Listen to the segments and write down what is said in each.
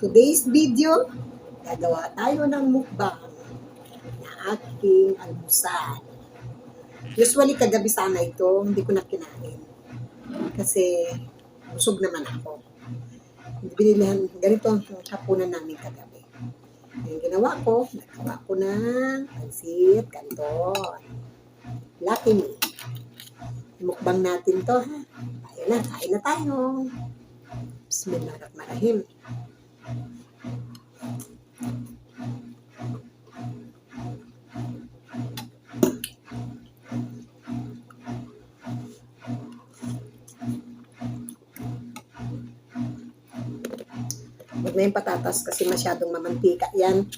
Today's video, gagawa tayo ng mukbang na aking almusal. Usually, kagabi sana ito, hindi ko na kinain. Kasi, busog naman ako. Binilihan, ganito ang hapunan namin kagabi. Yung ginawa ko, nagawa ko ng pansit, kanton. Lucky me. Mukbang natin to, ha? Ayun na, kain na tayo. Bismillahirrahmanirrahim. Huwag na yung patatas kasi masyadong mamantika yan.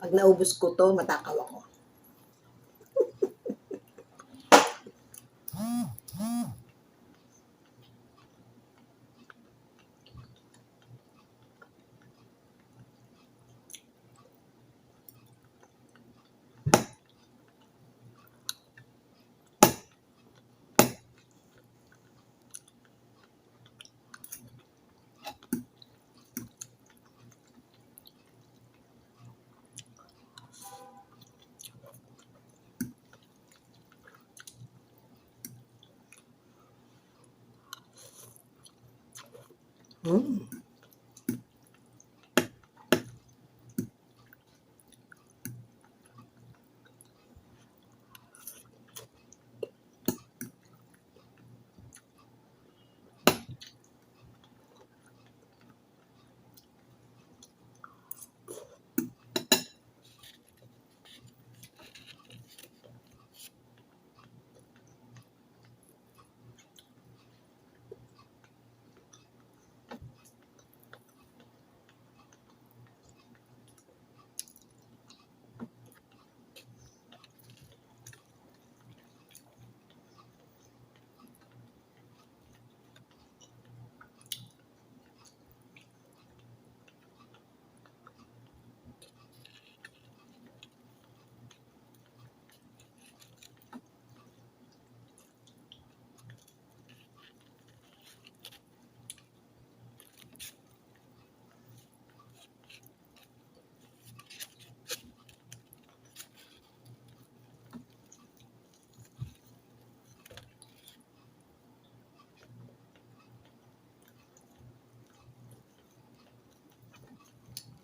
Pag naubos ko to, matakaw ako. Mm.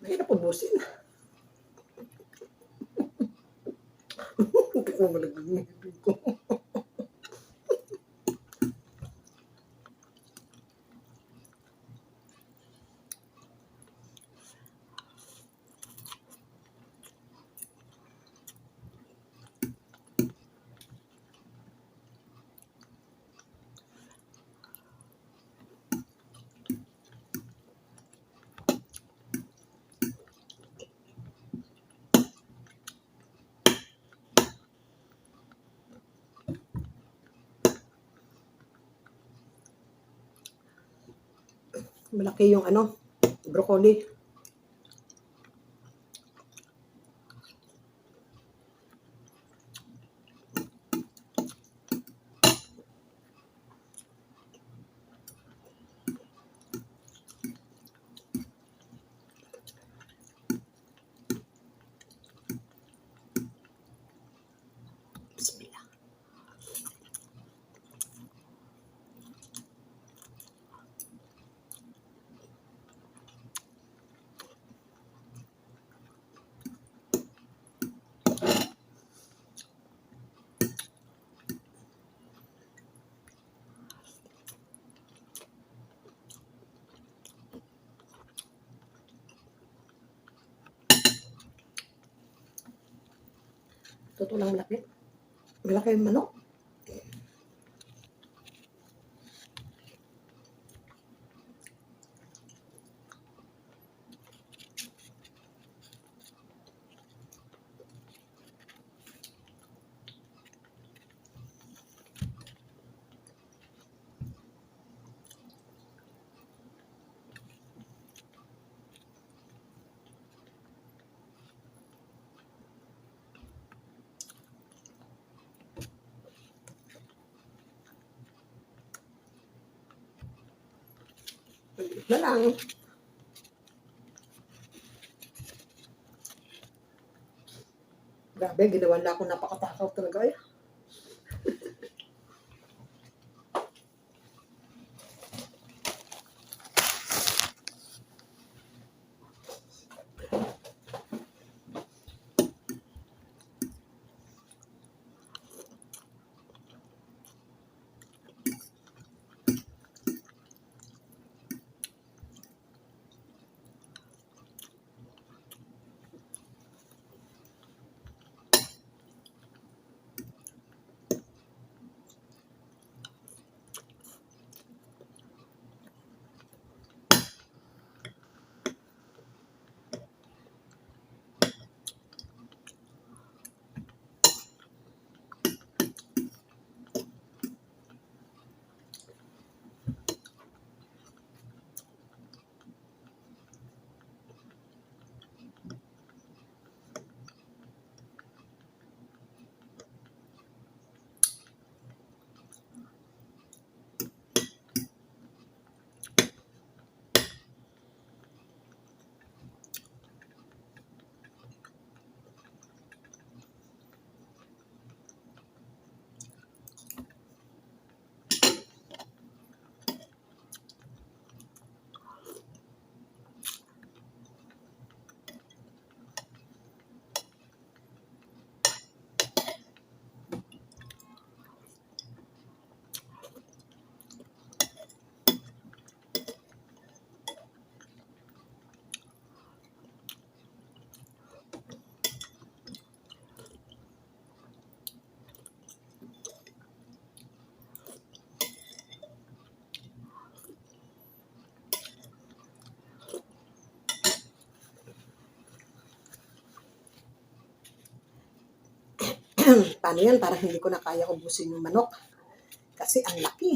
Mahirap ubusin. Hindi ko ng bibig ko. Malaki yung ano, broccoli. Totoo lang malaki. Malaki yung manok. Na lang. Grabe, ginawa na ako napakatakaw talaga. Ay, paano yan? Parang hindi ko na kaya ubusin yung manok. Kasi ang laki.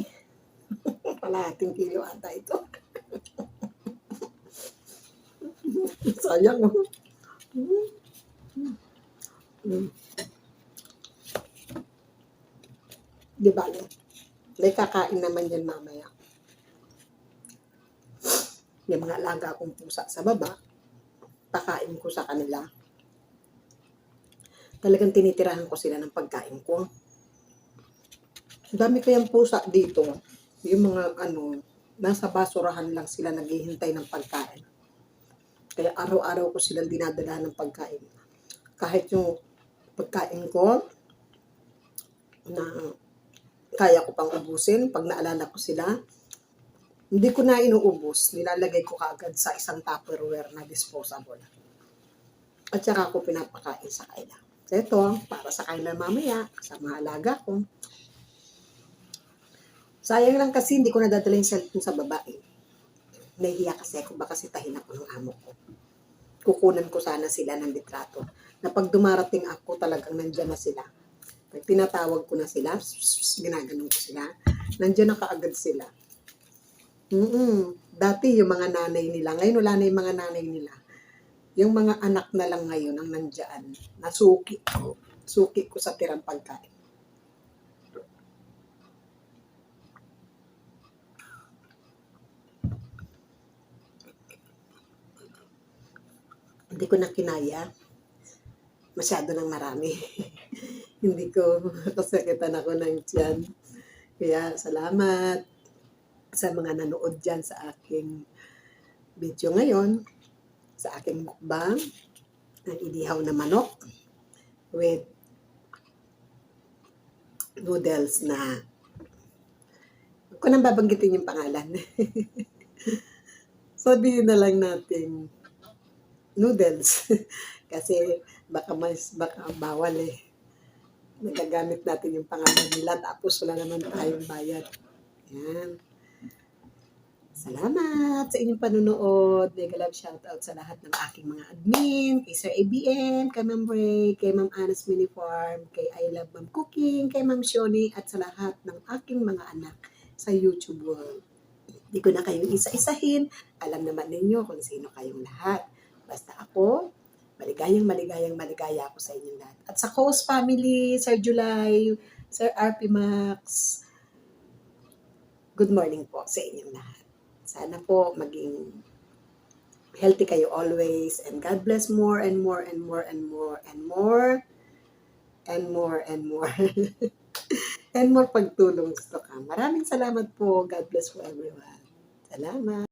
Kalahating kilo ata ito. Sayang. oh. Mm. Di ba? May kakain naman yan mamaya. Yung mga alaga kong pusa sa baba, pakain ko sa kanila. Talagang tinitirahan ko sila ng pagkain ko. Dami kayang pusa dito. Yung mga ano, nasa basurahan lang sila naghihintay ng pagkain. Kaya araw-araw ko silang dinadala ng pagkain. Kahit yung pagkain ko, na kaya ko pang ubusin, pag naalala ko sila, hindi ko na inuubos. Nilalagay ko kaagad sa isang Tupperware na disposable. At saka ako pinapakain sa kanila. Ito, para sa kanila mamaya, sa mga alaga ko. Sayang lang kasi hindi ko nadadala yung cellphone sa babae. Nahihiya kasi ako, baka sitahin ako ng amo ko. Kukunan ko sana sila ng litrato. Na pag dumarating ako, talagang nandyan na sila. Pag tinatawag ko na sila, ginaganon ko sila, nandyan na kaagad sila. mm Dati yung mga nanay nila, ngayon wala na yung mga nanay nila. Yung mga anak na lang ngayon ang nandyan, nasuki ko. Suki ko sa tirang pagkain. Hindi ko na kinaya. Masyado nang marami. Hindi ko kasakitan ako ng tiyan. Kaya salamat sa mga nanood dyan sa aking video ngayon, sa aking mukbang, ng inihaw na manok with noodles na ko nang babanggitin yung pangalan. Sabihin na lang natin noodles. Kasi baka mas baka bawal eh. Nagagamit natin yung pangalan nila tapos wala naman tayong bayad. Yan. Salamat sa inyong panunood. Mega love shoutout sa lahat ng aking mga admin, kay Sir ABM, kay Ma'am Ray, kay Ma'am Anas Mini Farm, kay I Love Ma'am Cooking, kay Ma'am Shoni, at sa lahat ng aking mga anak sa YouTube world. Hindi ko na kayong isa-isahin. Alam naman ninyo kung sino kayong lahat. Basta ako, maligayang maligayang maligaya ako sa inyong lahat. At sa host family, Sir July, Sir RP Max, good morning po sa inyong lahat. Sana po maging healthy kayo always and God bless more and more and more and more and more and more and more and more pagtulong gusto ka. Maraming salamat po. God bless po everyone. Salamat.